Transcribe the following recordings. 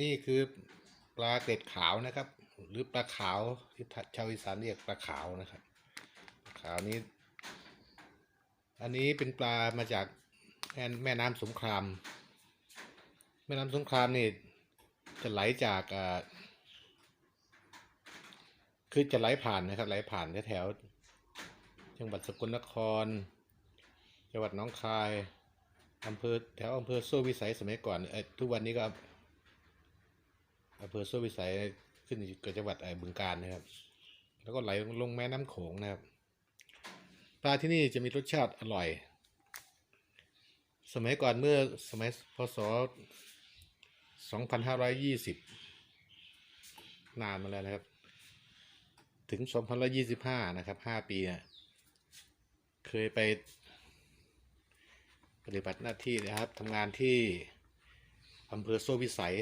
นี่คือปลาเกล็ดขาวนะครับ หรือปลาขาวที่ชาวอีสานเรียกปลาขาวนะครับขาวนี้ อันนี้เป็นปลามาจากแม่แม่น้ำสงคราม แม่น้ำสงครามนี่จะไหลจากอ่าคือจะไหลผ่านนะครับไหลผ่านแถวจังหวัดสกลนคร จังหวัดน้องคายอำเภอแถวอำเภอโซ่วิสัยสมัยก่อนเอ้ยทุกวันนี้ก็ อำเภอโซ่วิสัยขึ้นอยู่กับจังหวัดไอ้บึงกาฬนะครับ แล้วก็ไหลลงแม่น้ำโขงนะครับ ปลาที่นี่จะมีรสชาติอร่อย สมัยก่อนเมื่อสมัยพศ 2520 นานมาแล้วนะครับ ถึง2525 นะครับ 5 ปีเนี่ยเคยไปปฏิบัติหน้าที่นะครับทำงานที่อำเภอโซ่วิสัย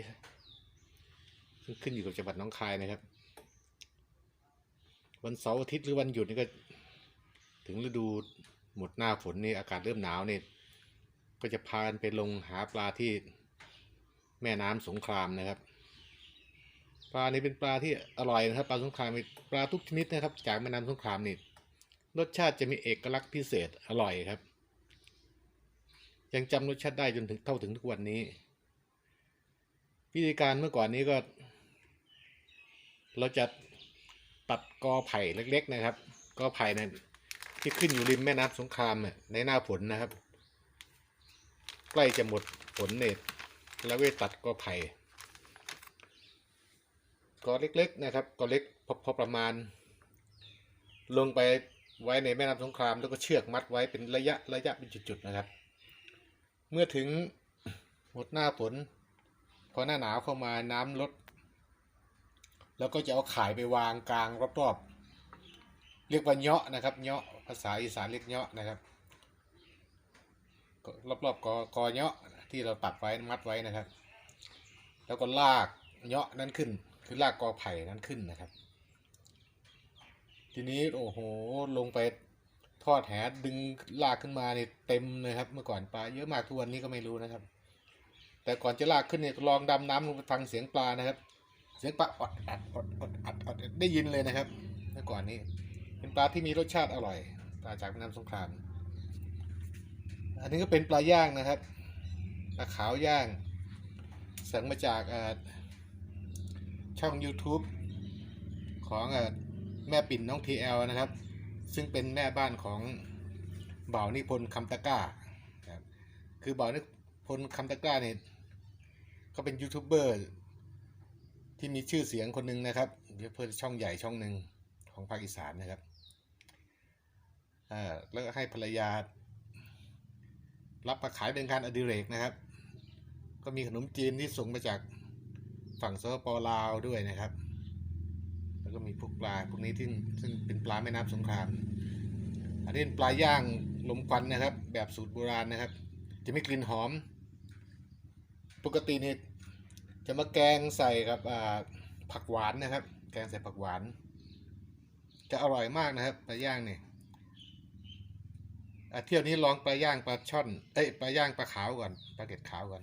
ขึ้นอยู่กับจังหวัดน้องคายนะครับ วันเสาร์อาทิตย์หรือวันหยุดนี่ก็ ถึงฤดูหมดหน้าฝนนี่อากาศเริ่มหนาวนี่ก็จะพากันไปลงหาปลาที่แม่น้ำสงครามนะครับ ปลานี้เป็นปลาที่อร่อยนะครับ ปลาสงครามีปลาทุกชนิดนะครับ จากแม่น้ำสงครามนี่รสชาติจะมีเอกลักษณ์พิเศษอร่อยครับ ยังจำรสชาติได้จนถึงเท่าถึงทุกวันนี้ วิธีการเมื่อก่อนนี้ก็ เราจะตัดกอไผ่เล็ก ๆ นะครับ กอไผ่เนที่ขึ้นอยู่ริมแม่น้ำสงครามน่ในหน้าฝนนะครับ ใกล้จะหมดฝนเนี่ยแล้วเวตัดกอไผ่กอเล็กๆนะครับกอเล็กพอพอประมาณ ลงไปไว้ในแม่น้ำสงครามแล้วก็เชือกมัดไว้เป็นระยะระยะเป็นจุดๆนะครับ เมื่อถึงหมดหน้าฝนพอหน้าหนาวเข้ามาน้ำลด แล้วก็จะเอาขายไปวางกลางรอบๆ เรียกว่าเงาะนะครับเงาะภาษาอีสานเรียกเงาะนะครับรอบๆกอกอเงาะที่เราตัดไว้มัดไว้นะครับ แล้วก็ลากเงาะนั้นขึ้น คือลากกอไผ่นั้นขึ้นนะครับ ทีนี้โอ้โหลงไปทอดแหดึงลากขึ้นมาเนี่ยเต็มเลยครับ เมื่อก่อนปลาเยอะมากทุกวันนี้ก็ไม่รู้นะครับ แต่ก่อนจะลากขึ้นเนี่ยลองดำน้ำลงไปฟังเสียงปลานะครับ เสียงปลาอดอัดอดอดอัดอดได้ยินเลยนะครับเมื่อก่อนนี้ เป็นปลาที่มีรสชาติอร่อยปลาจากแม่น้ำสงคราม อันนี้ก็เป็นปลาย่างนะครับปลาขาวย่าง สั่งมาจากช่อง YouTube ของแม่ปิ่นน้องทีเอลนะครับ ซึ่งเป็นแม่บ้านของบ่าวนิพนธ์คำตะก้าครับคือบ่าวนิพนธ์คำตะก้าเนี่ยเขาเป็นยูทูบเบอร์ ที่มีชื่อเสียงคนหนึ่งนะครับเดี๋ยวเพื่อช่องใหญ่ช่องหนึ่งของภาคอีสานนะครับอ่าแล้วก็ให้ภรรยา รับมาขายเป็นการอดิเรกนะครับ ก็มีขนมจีนที่ส่งมาจากฝั่งสปปลาวด้วยนะครับ แล้วก็มีพวกปลาพวกนี้ที่ซึ่งเป็นปลาแม่น้ำสงคราม อันนี้เป็นปลาย่างลมควันนะครับ แบบสูตรโบราณนะครับ จะมีกลิ่นหอม ปกติเนี่ย จะมาแกงใส่กับผักหวานนะครับ แกงใส่ผักหวาน จะอร่อยมากนะครับปลาย่างเนี่ยเที่ยวนี้ลองปลาย่างปลาช่อน เอ้ยปลาย่างปลาขาวก่อนปลาเก็ดขาวก่อน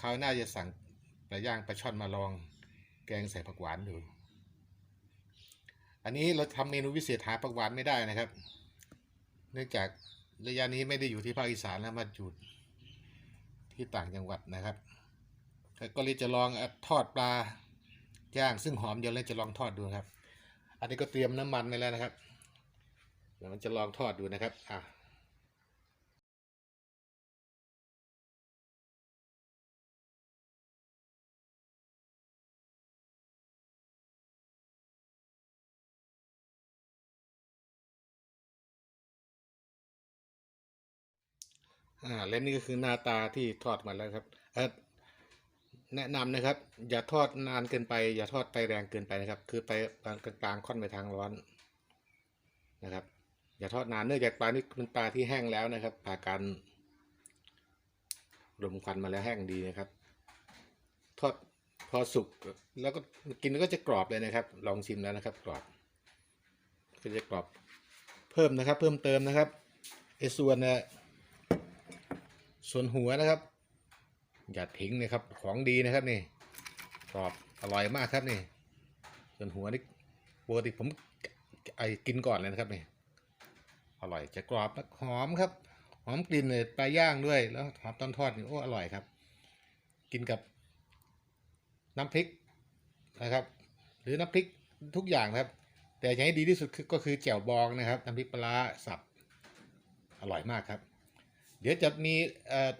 คราวหน้าจะสั่งปลาย่างปลาช่อนมาลอง แกงใส่ผักหวานดู อันนี้เราทำเมนูพิเศษหาผักหวานไม่ได้นะครับ เนื่องจากระยะนี้ไม่ได้อยู่ที่ภาคอีสานแล้วมาอยู่ที่ต่างจังหวัดนะครับ ก็เลยจะลองทอดปลาย่างซึ่งหอมเดี๋ยวเลยจะลองทอดดูครับ อันนี้ก็เตรียมน้ำมันไว้แล้วนะครับ เดี๋ยวมันจะลองทอดดูนะครับอะอ่าและนี่ก็คือหน้าตาที่ทอดมาแล้วครับเออ แนะนำนะครับ อย่าทอดนานเกินไป อย่าทอดไฟแรงเกินไปนะครับ คือไปปานกลางๆค่อนไปทางร้อนนะครับ อย่าทอดนานเนื่องจากปลานี่เป็นปลาที่แห้งแล้วนะครับผ่านการรมควันมาแล้วแห้งดีนะครับ ทอดพอสุกแล้วก็กินก็จะกรอบเลยนะครับ ลองชิมแล้วนะครับ กรอบ ก็จะกรอบเพิ่มนะครับ เพิ่มเติมนะครับไอ้ส่วนนี่ยส่วนหัวนะครับ อย่าทิ้งนะครับ ของดีนะครับนี่กรอบอร่อยมากครับนี่ส่วนหัวนี่ปกติผมไอ้กินก่อนเลยนะครับนี่อร่อยจะกรอบหอมครับ หอมกลิ่นเลยปลาย่างด้วยแล้วหอมตอนทอดนี่โอ้อร่อยครับ กินกับน้ำพริกนะครับ หรือน้ำพริกทุกอย่างครับ แต่อย่างที่ดีที่สุดก็คือแจ่วบองนะครับน้ำพริกปลาสับอร่อยมากครับ เดี๋ยวจะมีเอ่อ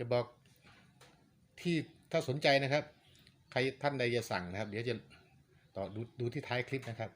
จะบอกที่ถ้าสนใจนะครับ ใครท่านใดจะสั่งนะครับ เดี๋ยวจะต่อดูดูที่ท้ายคลิปนะครับ